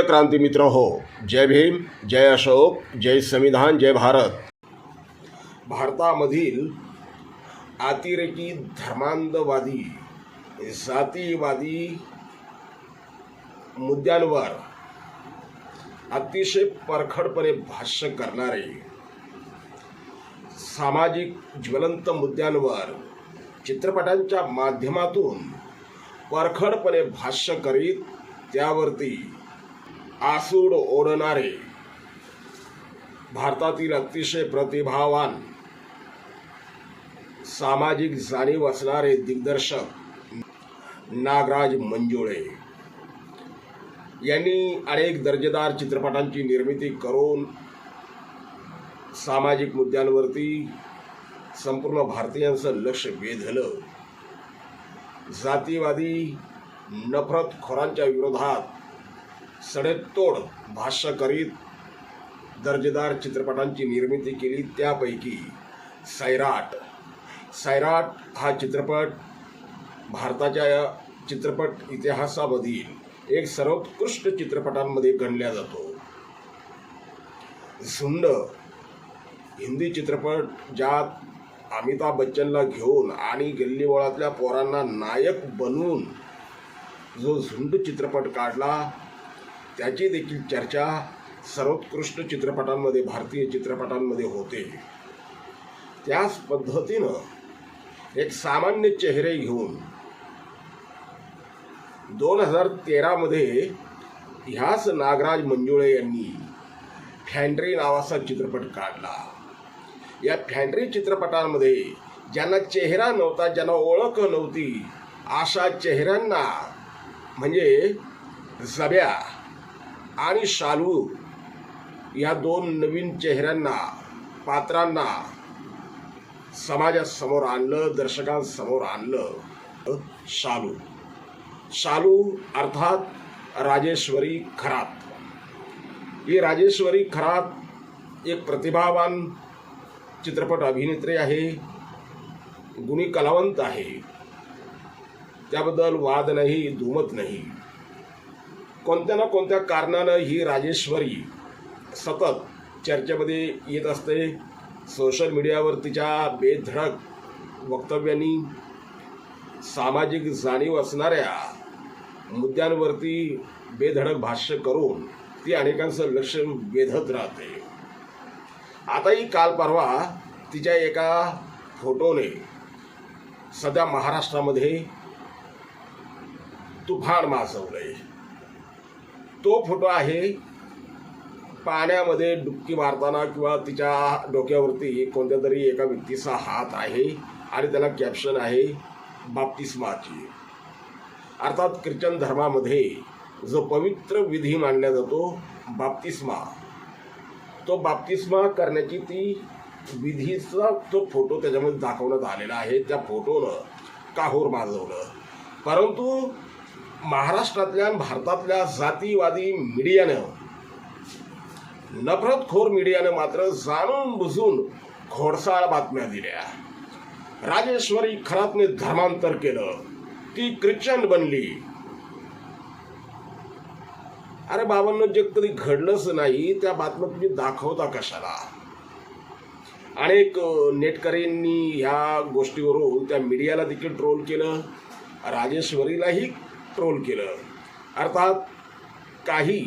प्रिय क्रांती मित्र हो जय भीम जय अशोक जय संविधान जय भारत. भारतामधील अतिरेकी धर्मांधवादी जातीवादी मुद्द्यांवर अतिशय परखडपणे भाष्य करणारे सामाजिक ज्वलंत मुद्द्यांवर चित्रपटांच्या माध्यमातून परखडपणे भाष्य करीत त्यावरती आसूड ओढणारे. भारतातील अतिशय प्रतिभावान सामाजिक जाणीव असणारे दिग्दर्शक नागराज मंजुळे. यांनी अनेक दर्जेदार चित्रपटांची निर्मिती करून सामाजिक मुद्द्यांवरती संपूर्ण भारतीयांचं लक्ष वेधलं. जातीवादी नफरतखोरांच्या विरोधात सडेतोड भाष्य करीत दर्जेदार चित्रपटांची निर्मिती केली त्यापैकी सैराट सैराट हा चित्रपट भारताच्या चित्रपट इतिहासामधील एक सर्वोत्कृष्ट चित्रपटांमध्ये गणला जातो. झुंड हिंदी चित्रपट ज्यात अमिताभ बच्चनला घेऊन आणि गल्लीबोळातल्या पोरांना नायक बनवून जो झुंड चित्रपट काढला त्याची देखील चर्चा सर्वोत्कृष्ट चित्रपटांमध्ये भारतीय चित्रपटांमध्ये होते. त्याच पद्धतीनं एक सामान्य चेहरे घेऊन दोन हजार तेरामध्ये ह्याच नागराज मंजुळे यांनी फॅन्ड्री नावाचा चित्रपट काढला. या फॅन्ड्री चित्रपटांमध्ये ज्यांना चेहरा नव्हता ज्यांना ओळख नव्हती अशा चेहऱ्यांना म्हणजे जब्या आणि शालू या दोन नवीन चेहऱ्यांना पात्रांना समाजासमोर आणलं दर्शकांसमोर आणलं शालू. शालू अर्थात राजेश्वरी खरात. ही राजेश्वरी खरात एक प्रतिभावान चित्रपट अभिनेत्री आहे गुणी कलावंत आहे. त्याबद्दल वाद नाही दुमत नाही. कोणत्या ना कोणत्या कारणानं ही राजेश्वरी सतत चर्चेमध्ये येत असते सोशल मीडियावर तिच्या बेधडक वक्तव्यांनी सामाजिक जाणीव असणाऱ्या मुद्द्यांवरती बेधडक भाष्य करून ती अनेकांचं लक्ष वेधत राहते. आताही काल परवा तिच्या एका फोटोने सध्या महाराष्ट्रामध्ये तुफान माजवलंय. तो फोटो आहे पाण्यामध्ये डुबकी मारताना किंवा तिच्या डोक्यावरती कोणत्या तरी एका व्यक्तीचा हात आहे आणि त्याला कॅप्शन आहे बाप्तिस्माची अर्थात ख्रिश्चन धर्मामध्ये जो पवित्र विधी मानला जातो बाप्तिस्मा तो बाप्तिस्मा करण्याची ती विधीचा तो फोटो त्याच्यामध्ये दाखवण्यात आलेला आहे. त्या फोटोनं काहूर माजवलं. परंतु महाराष्ट्रातल्या भारतातल्या जातीवादी मीडियानं नफरतखोर मीडियानं मात्र जाणून बुजून खोडसाळ बातम्या दिल्या. राजेश्वरी खरातने धर्मांतर केलं. ती ख्रिश्चन बनली. अरे बाबांनो जे कधी घडलंच नाही त्या बातम्या तुम्ही दाखवता कशाला? अनेक नेटकऱ्यांनी ह्या गोष्टीवरून त्या मीडियाला देखील ट्रोल केलं. राजेश्वरीलाही ट्रोल केलं. अर्थात काही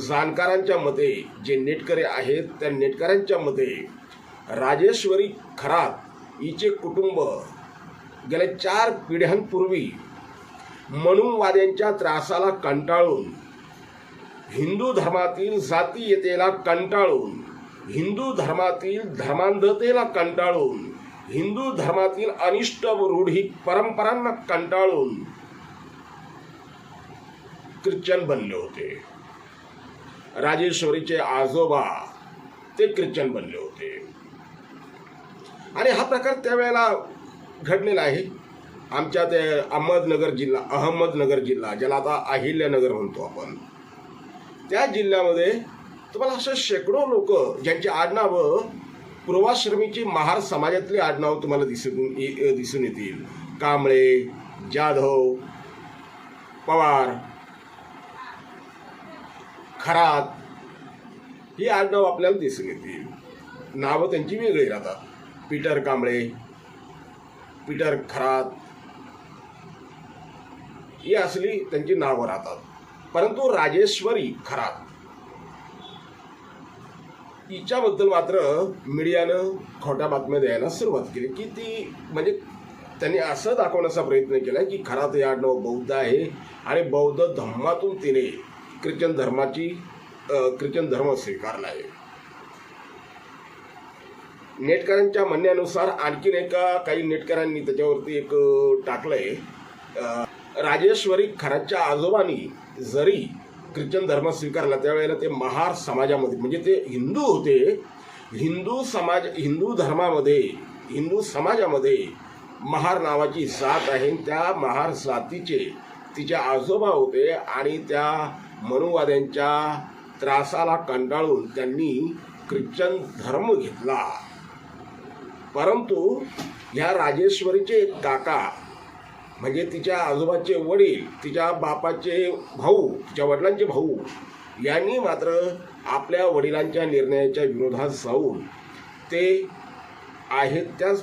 जाणकारांच्या मते जे नेटकरे आहेत त्या नेटकऱ्यांच्या मते राजेश्वरी खरात हिचे कुटुंब गेल्या चार पिढ्यांपूर्वी मनुवाद्यांच्या त्रासाला कंटाळून हिंदू धर्मातील जातीयतेला कंटाळून हिंदू धर्मातील धर्मांधतेला कंटाळून हिंदू धर्मातील अनिष्ट रूढी परंपरांना कंटाळून ख्रिश्चन बनले होते. राजेश्वरीचे आजोबा ते ख्रिश्चन बनले होते. आणि हा प्रकार त्यावेळेला घडलेला आहे. आमच्या ते अहमदनगर जिल्हा अहमदनगर जिल्हा ज्याला आता अहिल्यानगर म्हणतो आपण. त्या जिल्ह्यामध्ये तुम्हाला असं शेकडो लोक ज्यांची आडनावं पूर्वाश्रमीची महार समाजातली आडनाव तुम्हाला दिसून ये- दिसून येतील. कांबळे जाधव पवार खरात ही आडनाव आपल्याला दिसून येतील. नावं त्यांची वेगळी राहतात. पीटर कांबळे पीटर खरात ही असली त्यांची नावं राहतात. परंतु राजेश्वरी खरात तिच्याबद्दल मात्र मीडियानं खोट्या बातम्या द्यायला सुरुवात केली. की ती म्हणजे त्यांनी असं दाखवण्याचा प्रयत्न केला की खरा ते आडनाव बौद्ध आहे आणि बौद्ध धर्मातून तिने ख्रिश्चन धर्माची ख्रिश्चन धर्म स्वीकारला आहे. नेटकरांच्या म्हणण्यानुसार आणखीन एका काही नेटकरांनी त्याच्यावरती एक टाकलं टाकलंय. राजेश्वरी खराच्या आजोबांनी जरी ख्रिश्चन धर्म स्वीकारला त्यावेळेला ते महार समाजामध्ये म्हणजे ते हिंदू होते. हिंदू समाज हिंदू धर्मामध्ये हिंदू समाजामध्ये महार नावाची जात आहे. त्या महार जातीचे तिचे आजोबा होते आणि त्या मनुवाद्यांच्या त्रासाला कंटाळून त्यांनी ख्रिश्चन धर्म घेतला. परंतु ह्या राजेश्वरीचे काका म्हणजे तिच्या आजोबाचे वडील तिच्या बापाचे भाऊ तिच्या वडिलांचे भाऊ यांनी मात्र आपल्या वडिलांच्या निर्णयाच्या विरोधात जाऊन ते आहेत त्याच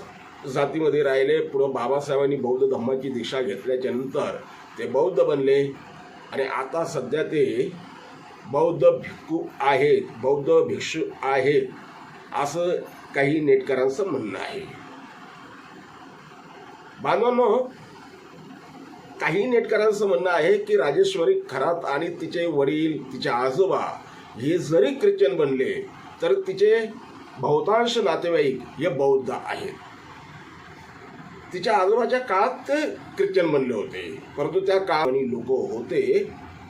जातीमध्ये राहिले. पुढं बाबासाहेबांनी बौद्ध धम्माची दिशा घेतल्याच्या नंतर ते बौद्ध बनले. आणि आता सध्या ते बौद्ध भिक्खू आहेत बौद्ध भिक्षू आहेत असं काही नेटकरांचं म्हणणं आहे. बांधवांनो काही नेटकऱ्यांचं म्हणणं आहे की राजेश्वरी खरात आणि तिचे वडील तिचे आजोबा हे जरी ख्रिश्चन बनले तर तिचे बहुतांश नातेवाईक हे बौद्ध आहेत. तिच्या आजोबाच्या काळात ते ख्रिश्चन बनले होते. परंतु त्या काळी लोक होते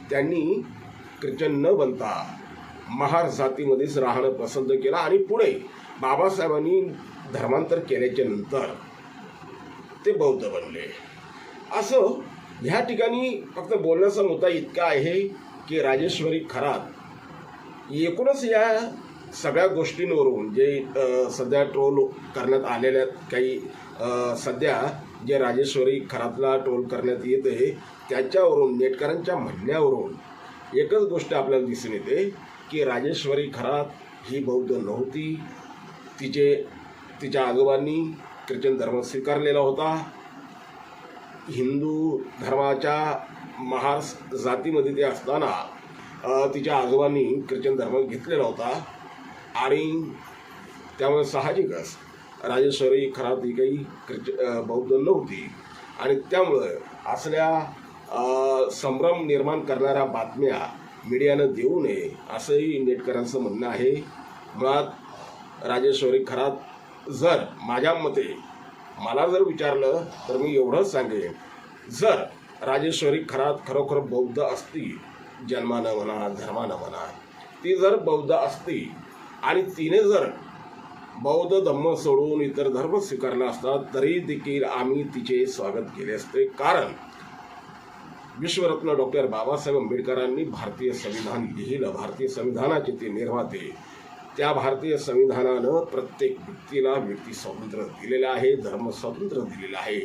त्यांनी ख्रिश्चन न बनता महार जातीमध्येच राहणं पसंत केलं आणि पुढे बाबासाहेबांनी धर्मांतर केल्याच्यानंतर ते बौद्ध बनले. असं ह्या ठिकाणी फक्त बोलण्याचा मुद्दा इतका आहे की राजेश्वरी खरात एकूणच या सगळ्या गोष्टींवरून जे सध्या ट्रोल करण्यात आलेल्या काही सध्या जे राजेश्वरी खरातला ट्रोल करण्यात येते त्याच्यावरून नेटकरांच्या म्हणण्यावरून एकच गोष्ट आपल्याला दिसून येते की राजेश्वरी खरात ही बौद्ध नव्हती. तिचे तिच्या आजोबांनी ख्रिश्चन धर्म स्वीकारलेला होता. हिंदू धर्माच्या महार जातीमध्ये ते असताना तिच्या आजोबांनी ख्रिश्चन धर्म घेतलेला होता. आणि त्यामुळे साहजिकच राजेश्वरी खरात ही काही ख्रिच बौद्ध नव्हती. आणि त्यामुळं असल्या संभ्रम निर्माण करणाऱ्या बातम्या मीडियानं देऊ नये असंही नेटकरांचं म्हणणं आहे. मुळात राजेश्वरी खरात जर माझ्या मते मला जर विचारलं तर मी एवढंच सांगेन. जर राजेश्वरी खरात खरोखर बौद्ध असती जन्मानं म्हणा धर्मानं म्हणा ती जर बौद्ध असती आणि तिने जर बौद्ध धम्म सोडून इतर धर्म स्वीकारला असता तरी देखील आम्ही तिचे स्वागत केले असते. कारण विश्वरत्न डॉक्टर बाबासाहेब आंबेडकरांनी भारतीय संविधान लिहिलं. भारतीय संविधानाचे ते निर्माते. त्या भारतीय संविधानानं प्रत्येक व्यक्तीला व्यक्ती स्वातंत्र्य दिलेलं आहे धर्म स्वातंत्र्य दिलेलं आहे.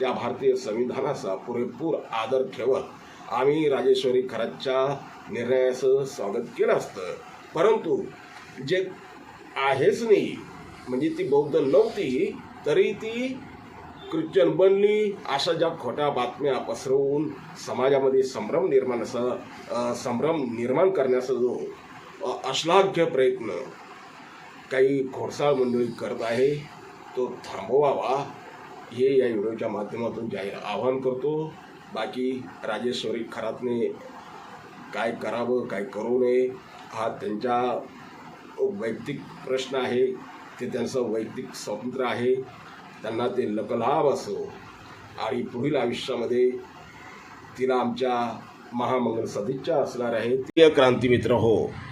त्या भारतीय संविधानाचा पुरेपूर आदर ठेवत आम्ही राजेश्वरी खरातच्या निर्णयाचं स्वागत केलं असतं. परंतु जे आहेच नाही म्हणजे ती बौद्ध नव्हती तरी ती ख्रिश्चन बनली अशा ज्या खोट्या बातम्या पसरवून समाजामध्ये संभ्रम निर्माण संभ्रम निर्माण करण्याचा जो अश्लाघ्य प्रयत्न काही खोडसाळ मंडळी करत आहे. तो थांबवावा हे या व्हिडिओच्या माध्यमातून जाहीर आवाहन करतो. बाकी राजेश्वरी खरातने काय करावं काय करू नये हा त्यांच्या वैयक्तिक प्रश्न आहे. ते त्यांचं वैयक्तिक स्वातंत्र्य आहे. त्यांना ते लकलाभ असो आणि पुढील आयुष्यामध्ये तिला आमच्या महामंगल सदिच्छा असणार आहे. क्रांती मित्र हो